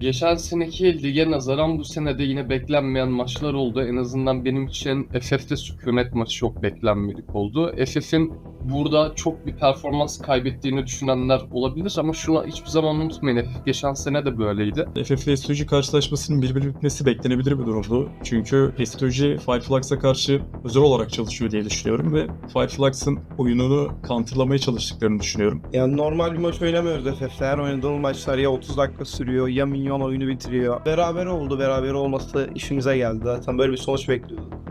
Geçen seneki lige nazaran bu sene de yine beklenmeyen maçlar oldu. En azından benim için FF'de sükunet maçı çok beklenmedik oldu. FF'in burada çok bir performans kaybettiğini düşünenler olabilir ama şunu hiçbir zaman unutmayın. Geçen sene de böyleydi. FF ile STG karşılaşmasının birbiri bitmesi beklenebilir bir durumdu. Çünkü STG Fireflux'a karşı özel olarak çalışıyor diye düşünüyorum ve Fireflux'ın oyununu counterlamaya çalıştıklarını düşünüyorum. Yani normal bir maç oynamıyoruz FF'de. Her oynadığımız maçlar ya 30 dakika sürüyor ya minyon oyunu bitiriyor. Beraber oldu. Beraber olması işimize geldi. Zaten böyle bir sonuç bekliyorduk.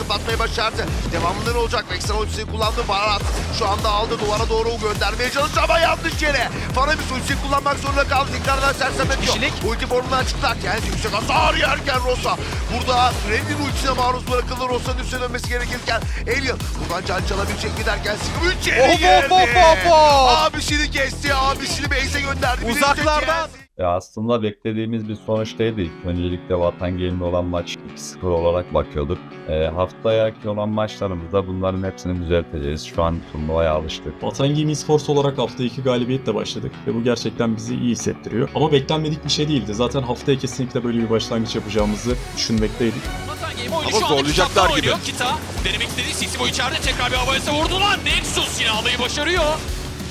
Zıplatmayı başardı. Devamında ne olacak? Vexen ultisini kullandı. Barat şu anda aldı. Duvara doğru göndermeye çalıştı ama yanlış yere. Faramis ultisini kullanmak zorunda kaldı. Tekrardan sersemletiyor. kişilik. Ulti formundan çıktılar. Yani yüksek hasar yerken Rosa. Burada Red'in ultisine maruz bırakıldı. Rosa'nın üstüne dönmesi gerekirken Alien buradan can çalabilecek mi derken Sigma 3 yere Of, of, girdi. Abisini kesti. Abisini base'e gönderdi. Uzaklardan. Ya aslında beklediğimiz bir sonuç değildi. İlk Öncelikle Vatan Game'de olan maç 2-0 olarak bakıyorduk. E, haftaya olan maçlarımızda bunların hepsini düzelteceğiz. Şu an turnuvaya alıştık. Vatan Game Esports olarak hafta 2 galibiyetle başladık ve bu gerçekten bizi iyi hissettiriyor. Ama beklenmedik bir şey değildi. Zaten haftaya kesinlikle böyle bir başlangıç yapacağımızı düşünmekteydik. Ama zorlayacaklar gibi. Kita denemek istediği Sisimo içeride tekrar bir havaya savurdular. Nexus yine almayı başarıyor.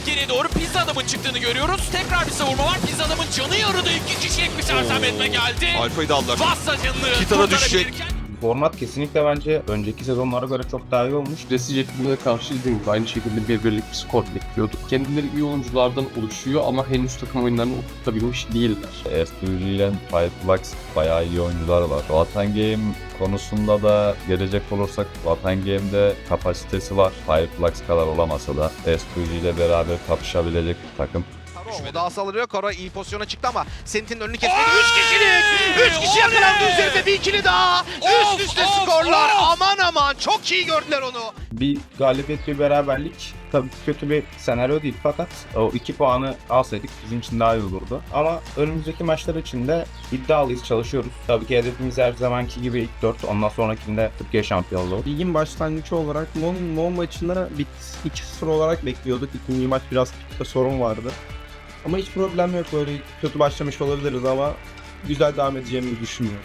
Geriye doğru pizza adamın çıktığını görüyoruz. Tekrar bir savurma var. Pizza adamın canı yarıda iki kişilik bir sersemletme geldi. Alfa'yı da aldılar. Vassa canını Kitara düşecek. Format kesinlikle bence önceki sezonlara göre çok daha iyi olmuş. Prestij ekibine karşı dediğim gibi aynı şekilde bir birlik bir skor bekliyorduk. Kendileri iyi oyunculardan oluşuyor ama henüz takım oyunlarını oturtabilmiş değiller. SPG ile Fireflux bayağı iyi oyuncular var. Vatan Game konusunda da gelecek olursak Vatan Game'de kapasitesi var. Fireflux kadar olamasa da SPG ile beraber kapışabilecek bir takım. Karo o daha saldırıyor. Karo iyi pozisyona çıktı ama Sent'in önünü kesmedi. 3 kişilik! 3 kişi yakalandı üzerinde bir ikili daha. Of, Üst üste of, skorlar. of! Aman aman çok iyi gördüler onu. Bir galibiyet bir beraberlik tabii ki kötü bir senaryo değil fakat o iki puanı alsaydık bizim için daha iyi olurdu. Ama önümüzdeki maçlar için de iddialıyız, çalışıyoruz. Tabii ki hedefimiz her zamanki gibi ilk 4, ondan sonrakinde Türkiye şampiyonluğu. Ligin başlangıcı olarak Mon, Mon maçında bit 2-0 olarak bekliyorduk. İkinci maç biraz sorun vardı. Ama hiç problem yok böyle kötü başlamış olabiliriz ama güzel devam edeceğimizi düşünüyorum.